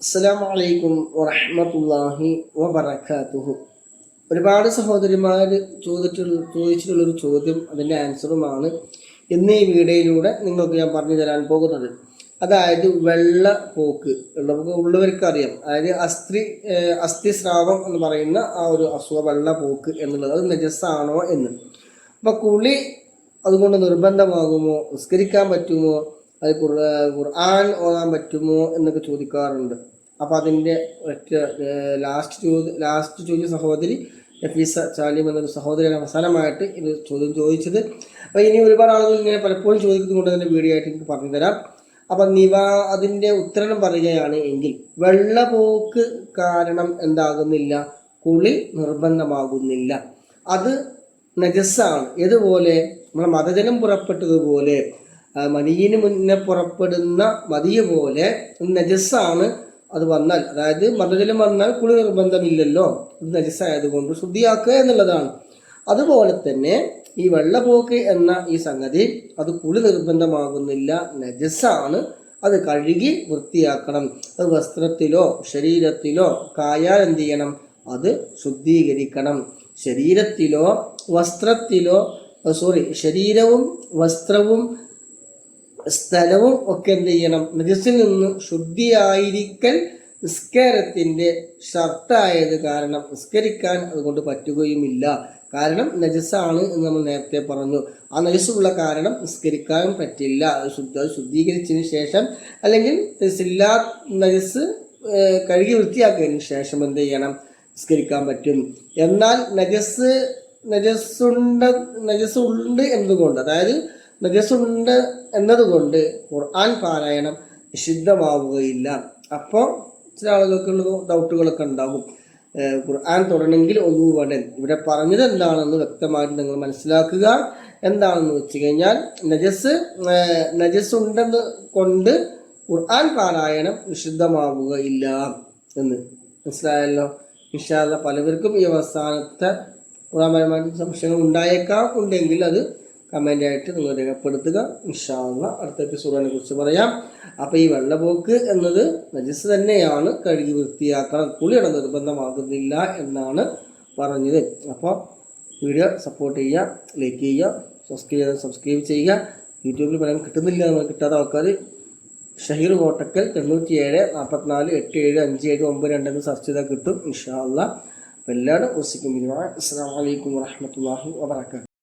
അസ്സലാം വലൈക്കും വറഹമത്തല്ലാഹി വബർക്കാത്തുഹു ഒരുപാട് സഹോദരിമാർ ചോദിച്ചിട്ടുള്ള ചോദിച്ചിട്ടുള്ളൊരു ചോദ്യം അതിന്റെ ആൻസറുമാണ് ഇന്ന് ഈ വീഡിയോയിലൂടെ നിങ്ങൾക്ക് ഞാൻ പറഞ്ഞു തരാൻ പോകുന്നത്. അതായത് വെള്ള പോക്ക്. നമുക്ക് ഉള്ളവർക്ക് അറിയാം അതായത് അസ്ഥി അസ്ഥിസ്രാവം എന്ന് പറയുന്ന ആ ഒരു അസുഖ വെള്ള പോക്ക് എന്നുള്ളത് അത് നജസ്സാണോ എന്ന്. അപ്പം കുളി അതുകൊണ്ട് നിർബന്ധമാകുമോ? നിസ്കരിക്കാൻ പറ്റുമോ? അത് ഖുർ- ഖുർആൻ ഓതാൻ പറ്റുമോ എന്നൊക്കെ ചോദിക്കാറുണ്ട്. അപ്പം അതിന്റെ ഒറ്റ ലാസ്റ്റ് ചോദ്യം ലാസ്റ്റ് ചോദ്യ സഹോദരി നഫീസ ചാലിം എന്നൊരു സഹോദരിയാണ് അവസാനമായിട്ട് ഇത് ചോദ്യം ചോദിച്ചത്. അപ്പോൾ ഇനി ഒരുപാട് ആളുകൾ ഇങ്ങനെ പലപ്പോഴും ചോദിക്കുന്നുണ്ട് അതിന്റെ വീഡിയോ ആയിട്ട് എനിക്ക് പറഞ്ഞു തരാം. അപ്പം നിവാ അതിന്റെ ഉത്തരം പറയുകയാണ് എങ്കിൽ വെള്ളപോക്ക് കാരണം എന്താകുന്നില്ല? കുളി നിർബന്ധമാകുന്നില്ല. അത് നജസ്സാണ്. ഇതുപോലെ നമ്മളെ മതജനം പുറപ്പെട്ടതുപോലെ. ആ, മദിയിന് മുന്നേ പുറപ്പെടുന്ന മതിയ പോലെ നജസ്സാണ് അത് വന്നാൽ. അതായത് മതജലം വന്നാൽ കുളി നിർബന്ധമില്ലല്ലോ. ഇത് നജസ്സായതുകൊണ്ട് ശുദ്ധിയാക്കുക എന്നുള്ളതാണ്. അതുപോലെ തന്നെ ഈ വെള്ളപോക്ക് എന്ന ഈ സംഗതി അത് കുളി നിർബന്ധമാകുന്നില്ല. നജസ്സാണ് അത് കഴുകി വൃത്തിയാക്കണം. അത് വസ്ത്രത്തിലോ ശരീരത്തിലോ കായാൽ എന്ത് ചെയ്യണം? അത് ശുദ്ധീകരിക്കണം. ശരീരത്തിലോ വസ്ത്രത്തിലോ സോറി ശരീരവും വസ്ത്രവും സ്ഥലവും ഒക്കെ എന്ത് ചെയ്യണം? നജസിൽ നിന്ന് ശുദ്ധിയായിരിക്കൽ നിസ്കാരത്തിന്റെ ഷർത്തായത് കാരണം നിസ്കരിക്കാൻ അതുകൊണ്ട് പറ്റുകയുമില്ല. കാരണം നജസ്സാണ് എന്ന് നമ്മൾ നേരത്തെ പറഞ്ഞു. ആ നജസ്സുള്ള കാരണം നിസ്കരിക്കാനും പറ്റില്ല. ശുദ്ധ ശുദ്ധീകരിച്ചതിന് ശേഷം അല്ലെങ്കിൽ നജസ്സില്ലാ നജസ് കഴുകി വൃത്തിയാക്കിയതിന് ശേഷം എന്ത് ചെയ്യണം? നിസ്കരിക്കാൻ പറ്റും. എന്നാൽ നജസ് നജസ്സുണ്ട് നജസ് ഉണ്ട് എന്നതുകൊണ്ട് അതായത് നജസ്സുണ്ട് എന്നതുകൊണ്ട് ഖുർആൻ പാരായണം നിഷിദ്ധമാവുകയില്ല. അപ്പോൾ ചില ആളുകൾക്കുള്ള ഡൗട്ടുകളൊക്കെ ഉണ്ടാകും. ഖുർആാൻ തുടരണമെങ്കിൽ ഒന്നു വേണ്ട ഇവിടെ പറഞ്ഞത് എന്താണെന്ന് വ്യക്തമായിട്ട് നിങ്ങൾ മനസ്സിലാക്കുക. എന്താണെന്ന് വെച്ച് കഴിഞ്ഞാൽ നജസ് നജസ് ഉണ്ടെന്ന് കൊണ്ട് ഖുർആൻ പാരായണം നിഷിദ്ധമാവുകയില്ല എന്ന്. മനസ്സിലായല്ലോ? ഇൻഷാല്ല പലവർക്കും ഈ അവസാനത്തെ പ്രധാനമായിട്ട് സംശയങ്ങൾ ഉണ്ടായേക്കാം. ഉണ്ടെങ്കിൽ അത് കമന്റ് ആയിട്ട് നിങ്ങൾ രേഖപ്പെടുത്തുക. ഇൻഷാല്ല അടുത്ത എപ്പിസോഡിനെ കുറിച്ച് പറയാം. അപ്പോൾ ഈ വെള്ളപോക്ക് എന്നത് നജസ് തന്നെയാണ് കഴുകി വൃത്തിയാക്കണം കുളിയുടെ നിർബന്ധമാകുന്നില്ല എന്നാണ് പറഞ്ഞത്. അപ്പോൾ വീഡിയോ സപ്പോർട്ട് ചെയ്യുക ലൈക്ക് ചെയ്യുക സബ്സ്ക്രൈബ് ചെയ്ത് സബ്സ്ക്രൈബ് ചെയ്യുക. യൂട്യൂബിൽ പറയാൻ കിട്ടുന്നില്ല എന്ന് കിട്ടാത്ത ആൾക്കാർ ഷഹീർ കോട്ടക്കൽ തൊണ്ണൂറ്റി ഏഴ് നാൽപ്പത്തിനാല് എട്ട് ഏഴ് അഞ്ച് ഏഴ് ഒമ്പത് രണ്ട് എന്ന് സെർച്ച് ചെയ്താൽ കിട്ടും ഇൻഷാ അല്ലാ അപ്പോൾ എല്ലാവരും വസിക്കും അസ്സാം വലൈക്കും വാഹമത്തല്ലാഹി വാബർക്കാത്തു